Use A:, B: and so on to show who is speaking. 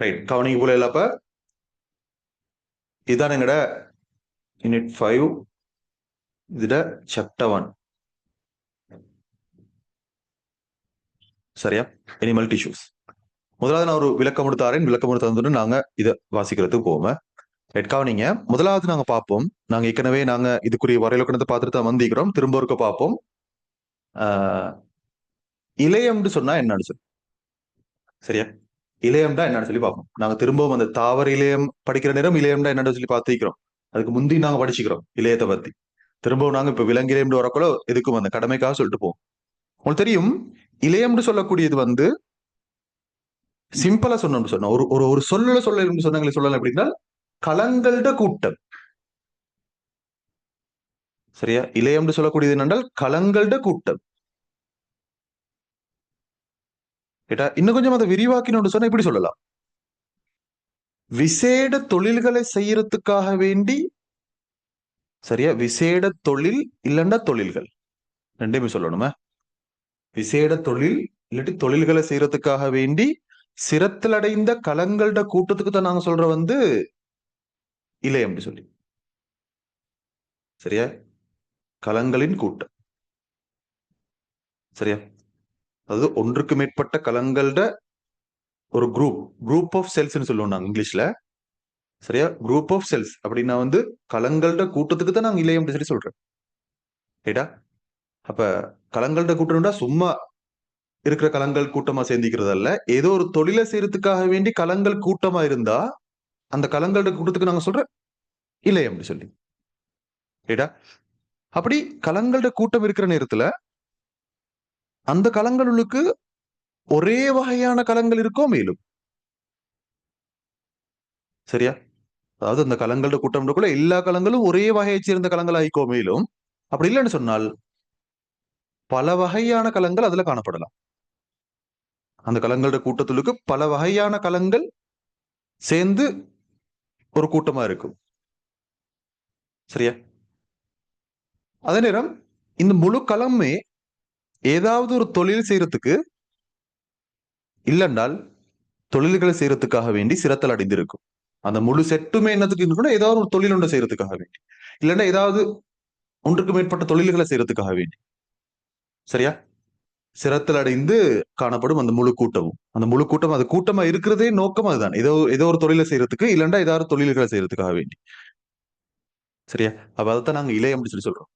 A: Right கவனிங்க போல இல்ல அப்ப? இதான் எங்கட யூனிட் ஃபைவ் இதுட சாப்டர் ஒன் சரியா? எனிமல் டிஷ்யூஸ் முதலாவது நான் ஒரு விளக்கம் கொடுத்தாரேன் விளக்கம் கொடுத்து வந்துட்டு நாங்க இதை வாசிக்கிறதுக்கு போவோம். ரைட் கவனிங்க. முதலாவது நாங்க பார்ப்போம். நாங்க ஏற்கனவே நாங்க இதுக்குரிய வரையிலக்கணத்தை பார்த்துட்டு தான் வந்திக்கிறோம் திரும்ப இருக்க பார்ப்போம். ஆஹ், சொன்னா என்னன்னு சொல்லு. சரியா? இளையம்டா என்னன்னு சொல்லி பார்ப்போம். நாங்க திரும்பவும் அந்த தாவர இளையம் படிக்கிற நேரம் இளையம்டா என்னன்னு சொல்லி பார்த்துக்கிறோம் அதுக்கு முந்தி நாங்க படிச்சுக்கிறோம் இளையத்தை பத்தி. திரும்பவும் நாங்க இப்ப விலங்கிலையம்னு வரக்குள்ள எதுக்கும் அந்த கடமைக்காக சொல்லிட்டு போவோம். உங்களுக்கு தெரியும் இளையம்னு சொல்லக்கூடியது வந்து சிம்பிளா சொன்னோம்னு சொன்னோம். ஒரு ஒரு ஒரு சொல்லல சொல்ல சொன்னாங்களே சொல்லலாம் அப்படின்னா களங்கள்ட கூட்டம். சரியா? இளையம்னு சொல்லக்கூடியது என்னென்றால் களங்கள்ட கூட்டம். கேட்டா இன்னும் கொஞ்சம் அதை விரிவாக்கினோம்னு சொன்னா இப்படி சொல்லலாம். விசேட தொழில்களை செய்யறதுக்காக வேண்டி சரியா? விசேட தொழில் இல்லைண்டா தொழில்கள். ரெண்டுமே சொல்லணுமே? விசேட தொழில் இல்லாட்டி தொழில்களை செய்யறதுக்காக வேண்டி சிரத்தில் அடைந்த களங்கள்ட கூட்டத்துக்கு தான் நாங்க சொல்ற வந்து இளையம்னு சொல்லி. சரியா? களங்களின் கூட்டம். சரியா? அதாவது ஒன்றுக்கு மேற்பட்ட களங்கள்ட ஒரு குரூப் குரூப் ஆஃப் செல்ஸ்னு சொல்லுவோம் நாங்கள் இங்கிலீஷ்ல. சரியா? குரூப் ஆஃப் செல்ஸ் அப்படின்னா வந்து களங்கள்ட கூட்டத்துக்கு தான் நாங்கள் இளையம் சொல்லி சொல்றேன். ரைட்டா அப்ப களங்கள்ட கூட்டம்னா சும்மா இருக்கிற களங்கள் கூட்டமா சேர்ந்திக்கிறது அல்ல. ஏதோ ஒரு தொழிலை செய்யறதுக்காக வேண்டி களங்கள் கூட்டமா இருந்தா அந்த களங்கள்ட கூட்டத்துக்கு நாங்க சொல்ற இளையம் சொல்லி. ரைட்டா அப்படி களங்கள்ட கூட்டம் இருக்கிற நேரத்துல அந்த களங்களுக்கு ஒரே வகையான களங்கள் இருக்கோ மேலும்? சரியா? அதாவது அந்த களங்களோட கூட்டம் எல்லா களங்களும் ஒரே வகையை சேர்ந்த களங்கள் ஆயிக்கோ மேலும்? அப்படி இல்லைன்னு சொன்னால் பல வகையான களங்கள் அதுல காணப்படலாம். அந்த களங்களோட கூட்டத்துக்கு பல வகையான களங்கள் சேர்ந்து ஒரு கூட்டமா இருக்கும். சரியா? அதே நேரம் இந்த முழு களமே ஏதாவது ஒரு தொழில் செய்யறதுக்கு இல்லைன்றால் தொழில்களை செய்யறதுக்காக வேண்டி சிரத்தல் அடைந்திருக்கும். அந்த முழு செட்டுமே என்னத்துக்கு இருக்கணும் ஏதாவது ஒரு தொழில் ஒன்று செய்யறதுக்காக வேண்டி. இல்லைன்னா ஏதாவது ஒன்றுக்கு மேற்பட்ட தொழில்களை செய்யறதுக்காக வேண்டி. சரியா? சிரத்தில் அடைந்து காணப்படும் அந்த முழு கூட்டமும். அந்த முழு கூட்டம் அது கூட்டமா இருக்கிறதே நோக்கம் அதுதான். ஏதோ ஏதோ ஒரு தொழிலை செய்யறதுக்கு இல்லைன்னா ஏதாவது தொழில்களை செய்யறதுக்காக வேண்டி. சரியா? அப்ப அதைத்தான் நாங்க இளையம் அப்படின்னு சொல்லி சொல்றோம்.